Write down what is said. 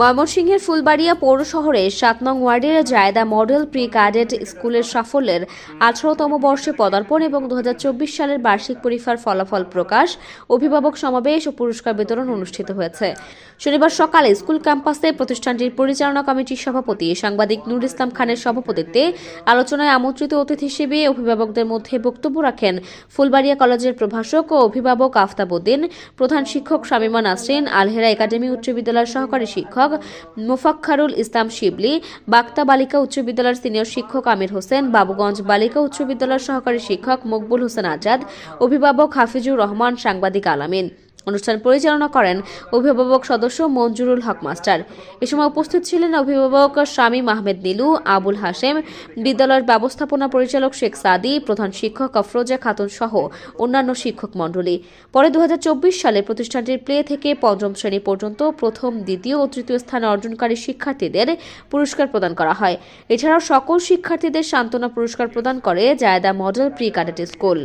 ময়মনসিংহের ফুলবাড়িয়া পৌর শহরের সাত নং ওয়ার্ডের জায়দা মডেল প্রি ক্যাডেট স্কুলের সাফল্যের আঠারোতম বর্ষে পদার্পণ এবং দু হাজার চব্বিশ সালের বার্ষিক পরীক্ষার ফলাফল প্রকাশ, অভিভাবক সমাবেশ ও পুরস্কার বিতরণ অনুষ্ঠিত হয়েছে। শনিবার সকালে স্কুল ক্যাম্পাসে প্রতিষ্ঠানটির পরিচালনা কমিটির সভাপতি সাংবাদিক নুর ইসলাম খানের সভাপতিত্বে আলোচনায় আমন্ত্রিত অতিথি হিসেবে অভিভাবকদের মধ্যে বক্তব্য রাখেন ফুলবাড়িয়া কলেজের প্রভাষক ও অভিভাবক আফতাবুদ্দিন প্রধান শিক্ষক শামিমা নাসরিন, আলহেরা একাডেমি উচ্চ বিদ্যালয়ের সহকারী শিক্ষক মোফাক্ষারুল ইসলাম শিবলি, বাক্তা বালিকা উচ্চ বিদ্যালয়ের সিনিয়র শিক্ষক আমির হোসেন, বাবুগঞ্জ বালিকা উচ্চ বিদ্যালয়ের সহকারী শিক্ষক মকবুল হোসেন আজাদ, অভিভাবক হাফিজুর রহমান, সাংবাদিক আলামিন। অনুষ্ঠান পরিচালনা করেন অভিভাবক সদস্য মঞ্জুরুল হক মাস্টার। এ সময় উপস্থিত ছিলেন অভিভাবক শামীম আহমেদ নীলু, আবুল হাশেম, বিদ্যালয়ের ব্যবস্থাপনা পরিচালক শেখ সাদি, প্রধান শিক্ষক আফরোজা খাতুন সহ অন্যান্য শিক্ষক মণ্ডলী। পরে দু হাজার চব্বিশ সালে প্রতিষ্ঠানটির প্লে থেকে পঞ্চম শ্রেণি পর্যন্ত প্রথম, দ্বিতীয় ও তৃতীয় স্থান অর্জনকারী শিক্ষার্থীদের পুরস্কার প্রদান করা হয়। এছাড়াও সকল শিক্ষার্থীদের সান্ত্বনা পুরস্কার প্রদান করে জায়দা মডেল প্রি ক্যাডেট স্কুল।